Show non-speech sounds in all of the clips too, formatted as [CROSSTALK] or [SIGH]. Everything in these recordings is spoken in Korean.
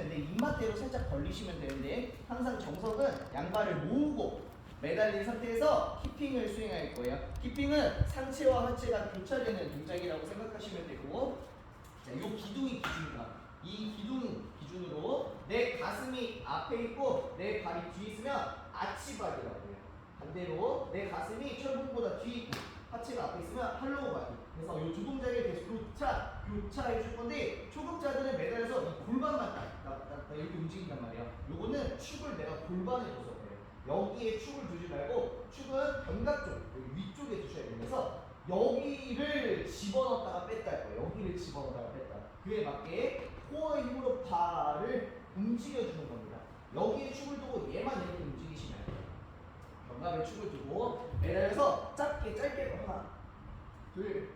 벌리시면 돼. 입맛대로 살짝 벌리시면 되는데 항상 정석은 양발을 모으고 매달린 상태에서 키핑을 수행할 거예요. 키핑은 상체와 하체가 교차되는 동작이라고 생각하시면 되고 자, 요 기둥이 기준이다. 이 기둥 기준으로 내 가슴이 앞에 있고 내 발이 뒤에 있으면 아치바디라고 해요. 반대로 내 가슴이 철봉보다 뒤에 있고 하체가 앞에 있으면 할로우 바디. 그래서 이 두 동작을 계속 교차, 교차해 줄 건데 초급자들은 매달려서 이 골반만 딱, 딱, 딱, 딱 이렇게 움직인단 말이야. 요거는 축을 내가 골반에 둬서 그래요. 여기에 축을 두지 말고 축은 견갑 쪽, 위쪽에 두셔야. 그래서 여기를 집어넣었다가 뺐다 할 거예요. 여기를 집어넣었다가 뺐다. 그에 맞게 코어의 힘으로 발을 움직여주는 겁니다. 여기에 축을 두고 얘만 이렇게 움직이시면 돼요. 견갑에 축을 두고 매달려서 짧게 짧게 하나 둘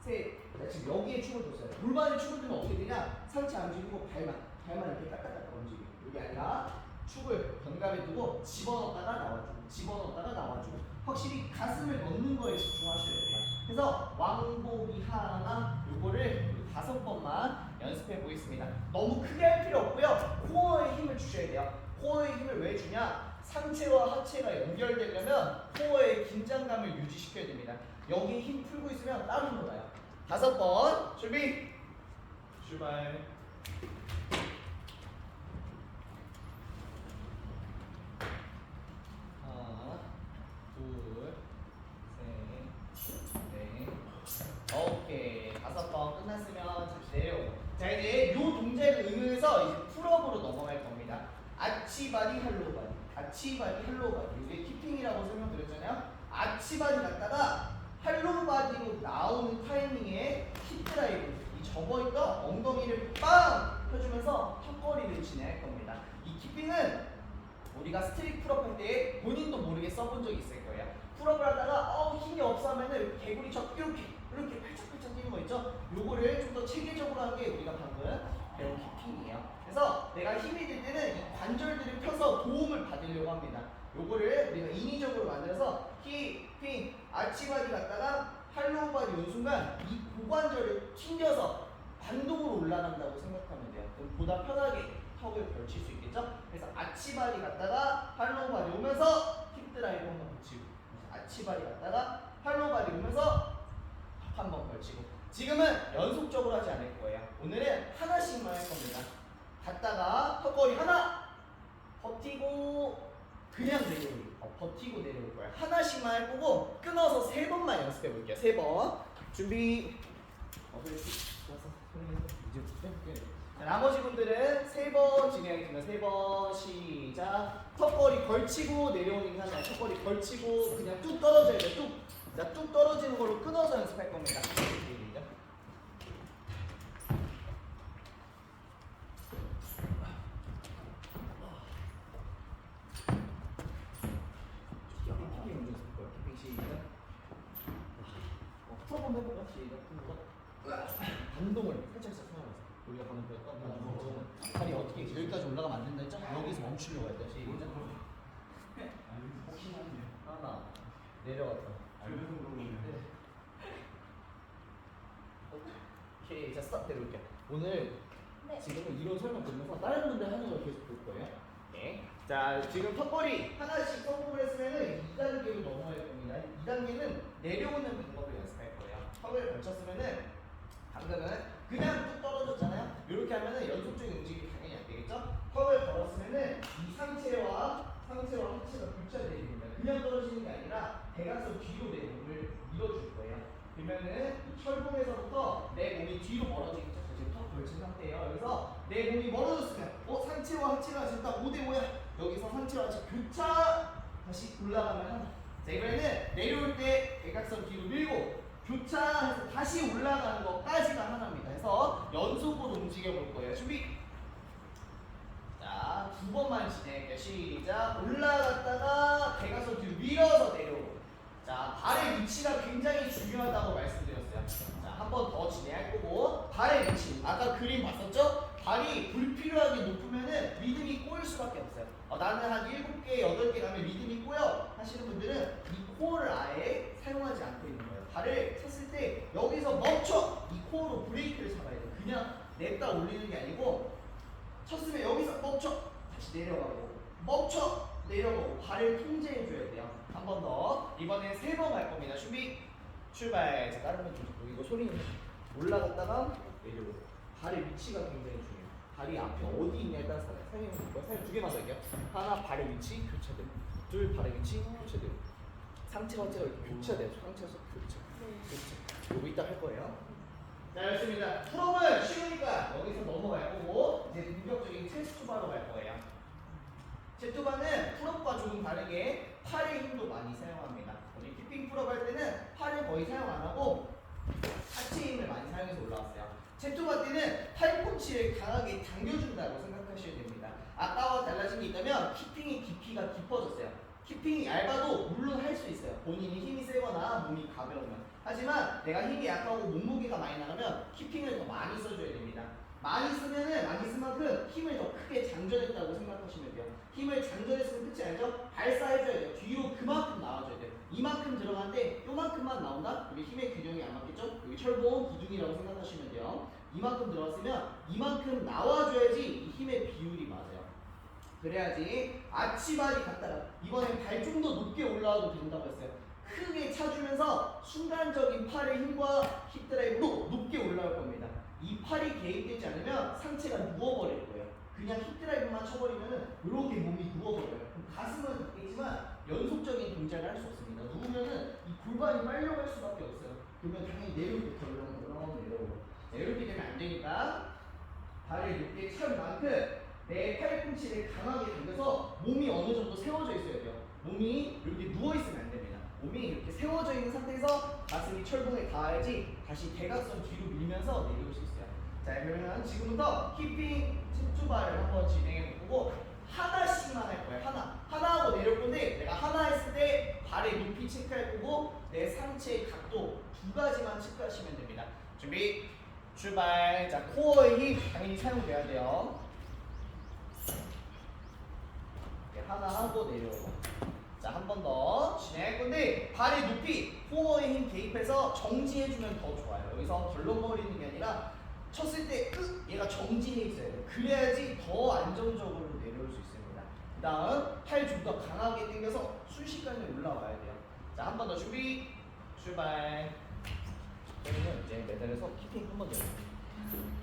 셋. 자, 지금 여기에 축을 뒀어요. 골반에 축을 두면 어떻게 되냐? 상체 안 움직이고 발만 발만 이렇게 딱딱딱 움직여. 이게 아니라 축을 견갑에 두고 집어넣었다가 나와주고 집어넣었다가 나와주고 확실히 가슴을 넣는 거에 집중하셔야 돼요. 그래서 왕복이 하나 요거를 다섯 번만 연습해 보겠습니다. 너무 크게 할 필요 없고요. 코어에 힘을 주셔야 돼요. 코어에 힘을 왜 주냐? 상체와 하체가 연결되려면 코어의 긴장감을 유지시켜야 됩니다. 여기 힘 풀고 있으면 따로 놀아요. 다섯 번 준비 출발. 하나, 둘, 셋, 넷. 오케이. 다섯 번 끝났으면 다시 내려오고. 자, 이제 요 동작을 응용해서 이제 풀업으로 넘어갈 겁니다. 아치바디, 할로우바디. 아치바디, 할로우바디. 이게 키핑이라고 설명드렸잖아요. 아치바디 갔다가 할로우바디로 나오는 타이밍에 힙드라이브. 이 접어있던 엉덩이를 빵! 펴주면서 턱걸이를 진행할 겁니다. 이 키핑은 우리가 스트릿 풀업 할 때 본인도 모르게 써본 적이 거예요. 풀업을 하다가 어 힘이 없어 하면은 개구리처럼 이렇게 이렇게 팔짝팔짝 뛰는 거 있죠? 요거를 좀 더 체계적으로 하는 게 우리가 방금 배운 키핑이에요. 그래서 내가 힘이 들 때는 이 관절들을 펴서 도움을 받으려고 합니다. 요거를 우리가 인위적으로 만들어서 키핑 아치바디 갔다가 할로우바디 온 순간 이 고관절을 튕겨서 반동으로 올라간다고 생각하면 돼요. 그럼 보다 편하게 턱을 걸칠 수 있겠죠? 그래서 아치바디 갔다가 할로우바디 오면서 힙드라이브 한번 붙이고 아치바디 갔다가 할로우바디 오면서 턱 한번 걸치고 지금은 연속적으로 하지 않을 거예요. 오늘은 하나씩만 할 겁니다. 갔다가 턱걸이 하나 버티고 그냥 내려올 어, 버티고 내려올 거예요. 하나씩만 할 거고 끊어서 세 번만 연습해 볼게요. 세 번. 준비. 어, 그래. 좋아서. 이제. 자, 나머지 분들은 세 번 진행하겠습니다. 세 번 시작. 턱걸이 걸치고 내려오는 게 하나요. 턱걸이 걸치고 그냥 뚝 떨어져야 돼. 뚝. 자, 뚝 떨어지는 걸로 끊어서 연습할 겁니다. 시작. 키핑 키핑 먼저 쓸 거야. 키핑 시작. 어, 풀어 한번 해볼까? 시작. 반동을 살짝 살짝 하면서 우리가 방금 배웠던 반동은 팔이 어떻게 여기까지 올라가면 안 된다 했죠? 여기서 멈추려고 했다. 시작. 혹시나 하나 내려왔다. 네. 오케이, 자 스탑 내려올게요. 오늘 네. 지금은 이론 설명 들으면서 다른 분들 하는 걸 계속 볼 거예요. 네. 자, 지금 턱걸이 하나씩 성공을 했으면은 2단계로 넘어갈 겁니다. 2단계는 내려오는 방법을 연습할 거예요. 턱을 걸쳤으면은 방금은 그냥 뚝 떨어졌잖아요. 이렇게 하면은 연속적인 움직임이 당연히 안 되겠죠? 턱을 걸었으면은 이 상체와 상체와 하체가 교차되는 겁니다. 그냥 떨어지는 게 아니라 대각선 뒤로 내 몸을 밀어줄 거예요. 그러면은 이 철봉에서부터 내 몸이 뒤로 멀어지겠죠. 걸친 상태예요. 여기서 내 몸이 멀어졌으면 어 상체와 하체가 지금 딱 5대 5야. 여기서 상체와 하체 교차 다시 올라가면 하나. 자 이번에는 내려올 때 대각선 뒤로 밀고 교차해서 다시 올라가는 것까지가 하나입니다. 해서 연속으로 움직여 볼 거예요. 준비. 자, 두 번만 진행할게요. 시작. 올라갔다가 대각선 뒤로 밀어서 내려오고. 자, 발의 위치가 굉장히 중요하다고 말씀드렸어요. 자, 한 번 더 진행할 거고, 발의 위치. 아까 그림 봤었죠? 발이 불필요하게 높으면은 리듬이 꼬일 수밖에 없어요. 어, 나는 한 7개, 8개 가면 리듬이 꼬여 하시는 분들은 이 코어를 아예 사용하지 않고 있는 거예요. 발을 쳤을 때 여기서 멈춰! 이 코어로 브레이크를 잡아야 돼요. 그냥 냅다 올리는 게 아니고 쳤으면 여기서 멈춰 다시 내려가고 멈춰 내려가고 발을 통제해 줘야 돼요 한 번 더 이번엔 세번갈 겁니다 준비 출발 자 다른 분좀 이거 소리는 올라갔다가 내려오고 발의 위치가 굉장히 중요해요. 발이 앞에 어디 있냐에 따라서 사장님 볼까요? 사장님 두 개만 더 할게요. 하나 발의 위치 교차되고 둘 발의 위치 교차되고 상체가 상체가 이렇게 교차돼요. 상체에서 교차. 교차. 요거 이따 할 거예요. 자, 좋습니다. 풀업은 쉬우니까 여기서 넘어갈 거고 이제 본격적인 체스투바로 갈 거예요. 체스투바는 풀업과 조금 다르게 팔의 힘도 많이 사용합니다. 우리 키핑 풀업 할 때는 팔을 거의 사용 안 하고 하체 힘을 많이 사용해서 올라왔어요. 체스투바 때는 팔꿈치를 강하게 당겨준다고 생각하셔야 됩니다. 아까와 달라진 게 있다면 키핑의 깊이가 깊어졌어요. 키핑이 얇아도 물론 할 수 있어요. 본인이 힘이 세거나 몸이 가벼우면. 하지만 내가 힘이 약하고 몸무게가 많이 나가면 키핑을 더 많이 써줘야 됩니다. 많이 쓰면은 많이 쓴 만큼 힘을 더 크게 장전했다고 생각하시면 돼요. 힘을 장전했으면 끝이 아니죠? 발사해줘야 돼요. 뒤로 그만큼 나와줘야 돼요. 이만큼 들어가는데 요만큼만 나온다? 여기 힘의 균형이 안 맞겠죠? 여기 철봉 기둥이라고 생각하시면 돼요. 이만큼 들어갔으면 이만큼 나와줘야지 이 힘의 비율이 맞아요. 그래야지 아치발이 갔다가 이번엔 발 좀 더 높게 올라와도 된다고 했어요. 크게 차주면서 순간적인 팔의 힘과 힙 드라이브로 높게 올라올 겁니다. 이 팔이 개입되지 않으면 상체가 누워버릴 거예요. 그냥 힙 드라이브만 쳐버리면은 이렇게 몸이 누워버려요. 가슴은 있겠지만 연속적인 동작을 할 수 없습니다. 누우면은 이 골반이 빨려갈 수밖에 없어요. 그러면 당연히 내려올 때 덜렁덜렁 내려오고 내려오게 되면 안 되니까 발을 높게 찬 만큼 내 팔꿈치를 강하게 당겨서 몸이 어느 정도 세워져 있어야 돼요. 몸이 이렇게 누워 있으면 안 됩니다. 몸이 이렇게 세워져 있는 상태에서 가슴이 철봉에 닿아야지 다시 대각선 뒤로 밀면서 내려올 수 있어요. 자 그러면 지금부터 키핑 tip주발을 한번 진행해 보고 하나씩만 할 거예요. 하나 하나 하고 내려올 건데 내가 하나 했을 때 발의 높이 체크할 거고 내 상체의 각도 두 가지만 체크하시면 됩니다. 준비 출발. 자 코어의 힘 당연히 사용돼야 돼요. 이렇게 하나 하고 내려오고 자한 번 더 진행할 건데 발의 높이 코어의 힘 대입해서 정지해주면 더 좋아요. 여기서 덜렁거리는 게 아니라 쳤을 때 으, 얘가 정지해 있어야 돼요. 그래야지 더 안정적으로 내려올 수 있습니다. 그 다음 팔 좀 더 강하게 당겨서 순식간에 올라와야 돼요. 자 한 번 더 준비. 출발. 그러면 이제 매달려서 키핑 한 번 더 해요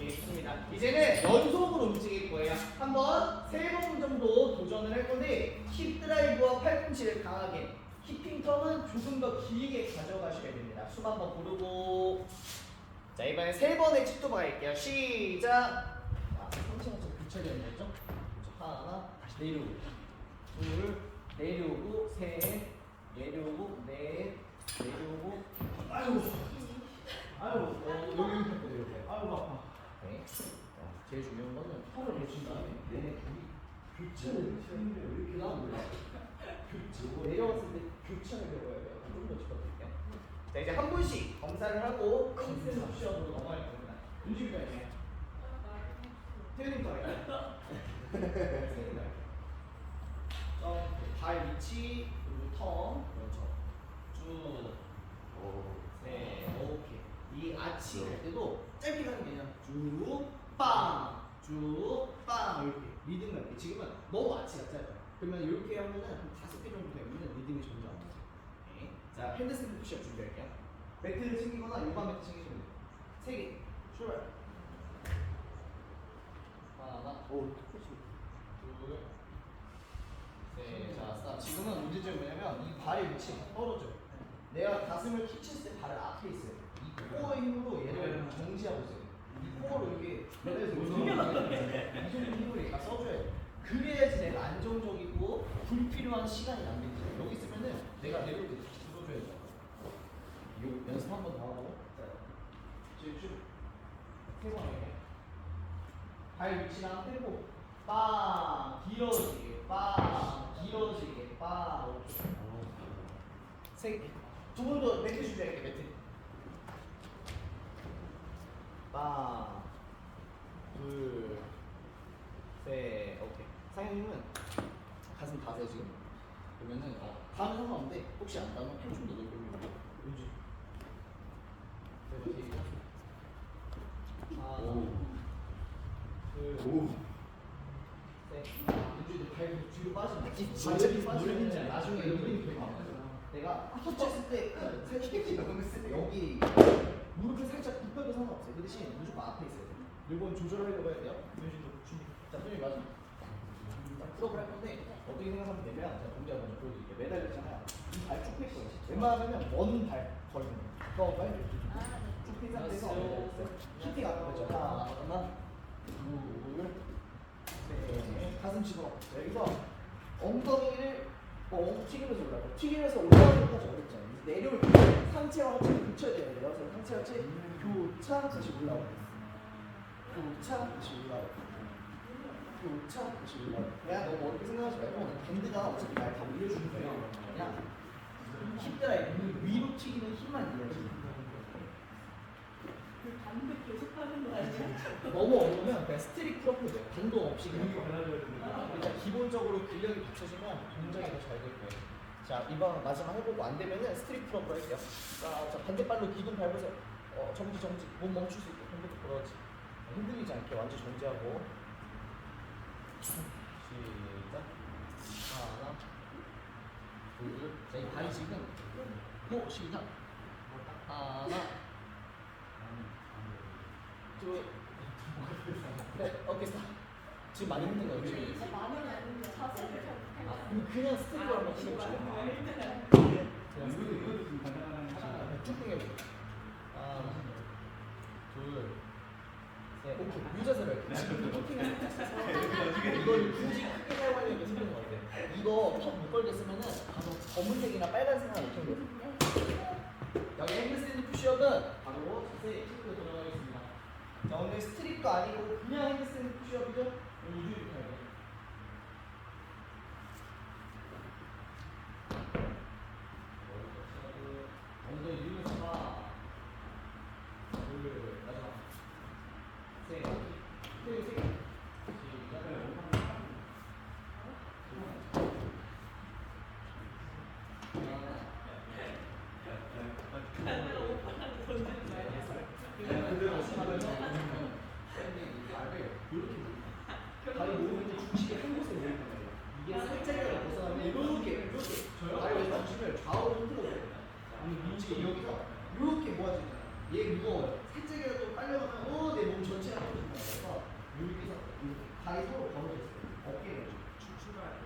예, 좋습니다. 이제는 연속으로 움직일 거예요. 한번 세 번 정도 도전을 할 건데 힙 드라이브와 팔꿈치를 강하게 힙핑 턴은 조금 더 길게 가져가셔야 됩니다. 숨 한번 고르고 자 이번에 세 번의 칩도 갈게요. 시작. 자, 상체가 좀 교차되는 거죠? 자, 하나 다시 내려오고 둘 내려오고 셋 내려오고 넷 내려오고 아이고 어, 여기 여기 잡고 내려오세요. 아이고 아파. 네. 자, 제일 중요한 내친 다음에 얘네 둘이 교차를 왜 이렇게 나오는 거야? 교차. 내려왔을 때 교차를 배워야 돼요. 좀더 짚어드릴게요. 자, 이제 한 분씩 검사를 하고 컨셉 옵션으로 넘어갈 겁니다. 윤식이가 있네. 태현님 거 할까요? 태현님 거? 점프, 발 위치, 그리고 턴, 그렇죠. 쭉, 네, 오케이. 이 아치 할 때도 짧게 가는 게 아니라 쭉, 빵, 쭉, 빵 이렇게 리듬 갈게. 지금은 너무 아치가 짧아요. 그러면 이렇게 하면은 한 다섯 개 정도 되면 리듬이 점점 안 나죠. 네. 자, 핸드스탠드 푸시업 준비할게요. 매트를 챙기거나 일반 매트 챙기시면 돼요. 세 개. 출발. 하나, 오, 둘, 셋. 자, 스탑. 지금은 문제점이 뭐냐면 이 발의 위치가 떨어져. 내가 가슴을 킥쳤을 때 발을 앞에 있어요. 이 코어의 힘으로 얘를 정지하고 있어요. 이 코어로 이렇게 매달려서 힘을 얘가 써줘야 돼. 그래야지 내가 안정적이고 불필요한 시간이 남겠지. 여기 있으면은 내가 내려올 때 들어줘야 돼. 요 연습 한 번 더 하고. 자, 지금 쭉. 세번 할게. 발 위치랑 떼고 빵 길어지게 빵 길어지게 빵 오케이 세두 분도 매트 준비할게 매트 빵둘셋 오케이 상현님은 가슴 닿으세요 지금 그러면은 어 닿으면 상관없는데 혹시 안 닿으면 팔좀더 넓게 밀고 윤지 네, 시작 하나 오. 네. 이쪽에 발 뒤로 빠지면. 발이 빠지면 무릎인지 알지? 나중에 무릎이 되게 아파요. 내가 터치했을 때 살짝 여기 무릎을 살짝 굽혀도 상관없어요. 그 대신 무조건 앞에 있어야 돼요. 이건 조절하려고 해야 돼요. 유진도 준비. 자, 준비 맞아. 자, 풀업을 할 건데 어떻게 생각하면 되면 제가 동작을 먼저 보여드릴게요. 매달렸잖아요. 이 발쭉 펼 거예요. 웬만하면 원발 걸리는 거예요. 발 이렇게 쭉핀 상태에서 매달렸어요. 키티 가까워져. 하나, 둘, 셋. 가슴 집어. 자, 여기서 엉덩이를 어, 튀기면서 올라가고 튀기면서 올라가는 것까지 어렵잖아요. 내려올 때 상체와 하체를 붙여야 돼요. 하체 교차 다시 올라오고 교차 다시 올라오고 교차 다시 올라오고 그냥 너무 어렵게 생각하지 말고 밴드가 어차피 날다 올려주는 거예요. 그냥 힙드라이 위로 튀기는 힘만 이해하시면 돼요. 반복 계속 하는 거 아니야? [LAUGHS] 너무 어려우면 그냥 스트릭 프로포즈 돼요. 반동 없이 그냥 일단 기본적으로 근력이 받쳐지면 굉장히 더잘될 거예요. 자 이번 마지막 해보고 안 되면은 스트릭 프로포로 할게요. 자, 자 반대발로 기둥 밟으세요. 어 정지 정지 몸 멈출 수 있게 밴드 그렇지. 흔들리지 않게 완전 정지하고 시작 하나 둘 자 이 발이 지금 뭐 시작 하나 둘 네, 어깨 스탑. 지금 많이 힘든 거예요. 지금. 많은 아닌데 자세를 아, 그냥 스텝으로 한번 들어가겠습니다. 자 오늘 스트립도 아니고 그냥 핸드스탠드 푸시업이죠? 이렇게 할게요. 엉덩이 밀면서 하나 둘 마지막 셋 그리고 세 개. 시작 다리 모으면 중심이 한 곳에 모일 거예요. 이게 살짝이라도 벗어나면 이렇게 이렇게 다리 중심을 좌우로 흔들어 버려요. 여기서 이렇게 모아지잖아요. 얘 무거워요. 살짝이라도 빨려가면 어 내 몸 전체가 떨어진다. 그래서 이렇게 해서 이렇게 다리 서로 벌어져 있어요. 어깨를 출발.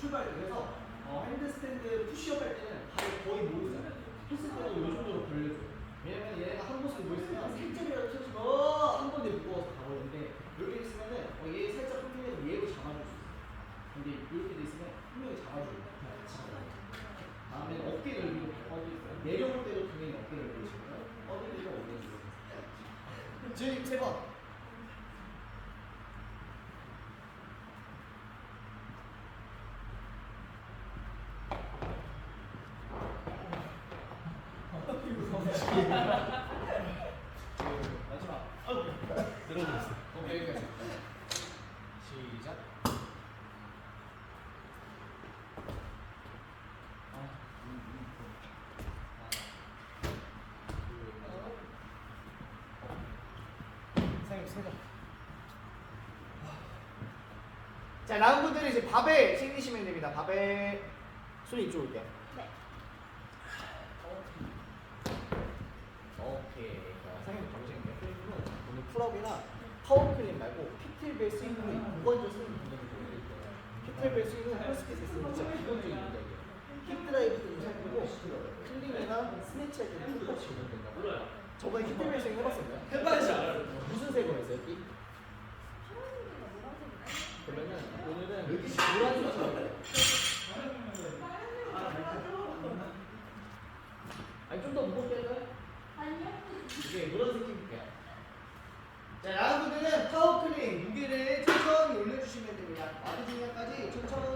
출발 그래서 어, 핸드스탠드 푸시업 할 때는 다리 거의 모으잖아요. 했을 때도 이 정도로 벌려줘요. 왜냐면 얘가 한 곳에 모였으면 살짝이라도 쳐지고 어, 한 번에 무거워서 가버리는데 이렇게 있으면은 어, 얘 살짝 흔들려도 얘를 잡아줄 수 있어요. 근데 이렇게 돼 있으면 한 명이 잡아줘요. 같이 잡아줘요. 다음에는 어깨 넓이로 뻗어있어요. 내려올 때도 당연히 어깨 넓이시고요. 뻗을 때도 어깨 넓이. 지금 세 번. 마지막. 늘어졌어. 오케이 여기까지. 시작. 아, 음, 음. 하나, 둘, 셋, 세 번. 자, 남은 분들이 이제 밥에 챙기시면 됩니다. 밥에 손 이쪽으로 올게요. 네. 오케이. 자, 상현이 정신이요 프레임은 오늘 풀업이나 파워클린 말고 피틀벨 스윙으로 무관절 스윙 동작을 보여드릴게요. 피틀벨 스윙은 헬스케이트에서 진짜 기본적인 동작이에요. 힙드라이브 때도 잘되고 클린이나 스네치 할 때도 똑같이 적용된다고. 저번에 힙드벨 스윙 해봤었나요? 해봐야지. 무슨 색으로 했어요? 띠? 그러면은 오늘은 노란색으로. 아니 좀 더 무겁게 할까요? 이게 노란색 자, 여러분들은 파워클린 무게를 천천히 올려주시면 됩니다. 마디 중간까지 천천히